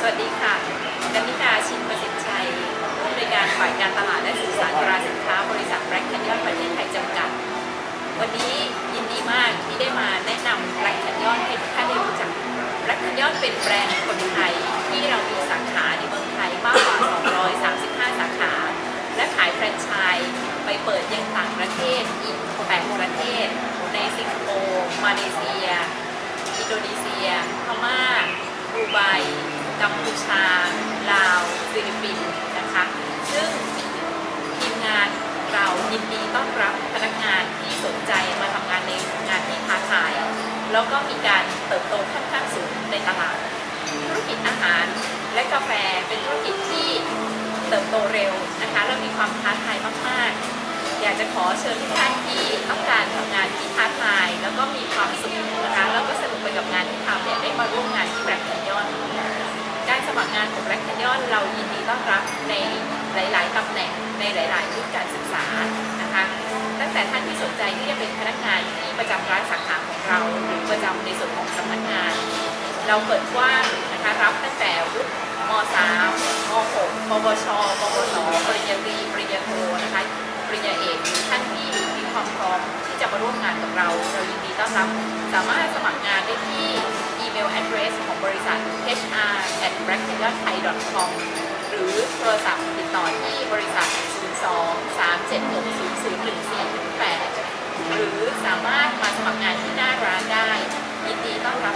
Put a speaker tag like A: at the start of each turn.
A: สวัสดีค่ะกนิกาชินประสิทธิ์ชัยผู้อำนวยการฝ่ายการตลาดและสื่อสารตราสินค้าบริษัทแบล็กแคนยอนประเทศไทยจำกัด วันนี้ยินดีมากที่ได้มาแนะนำแบล็กแคนยอนให้ทุกท่านได้รู้จักแบล็กแคนยอนเป็นแบรนด์คนไทยที่เรามีสาขาในเมืองไทยมากกว่า 235 สาขา และขายแฟรนไชส์ไปเปิดยังต่างประเทศอีก 8 ประเทศ ในสิงคโปร์ มาเลเซีย อินโดนีเซีย พม่าดูไบ กัมพูชา ลาว ฟิลิปปินส์นะคะ ซึ่งทีมงานเรายินดีต้อนรับพนักงานที่สนใจมาทำงานในงานที่ท้าทาย แล้วก็มีการเติบโตค่อนข้างสูงในตลาด ธุรกิจอาหารและกาแฟเป็นธุรกิจที่เติบโตเร็วนะคะ และมีความท้าทายมาก ๆ อยากจะขอเชิญทุกท่าน รับในหลาย ๆตำแหน่งในหลายๆรุ่นการศึกษานะคะตั้งแต่ท่านที่สนใจที่จะเป็นพนักงานที่ประจำร้านสาขาของเราหรือประจำในส่วนของสำนักงาน เราเปิดกว้างนะคะรับตั้งแต่วุฒิม .3 ม .6 ปวชปวสปริญญาตรีปริญญาโทนะคะปริญญาเอกท่านที่มีความพร้อมที่จะมาร่วมงานกับเราเรายินดีต้อนรับสามารถสมัครงานได้ที่อีเมล address ของบริษัท hr at b r a c k t h a i com ามารถมาสมัครงานที่หน้าร้านได้ยินดีต้อนรับ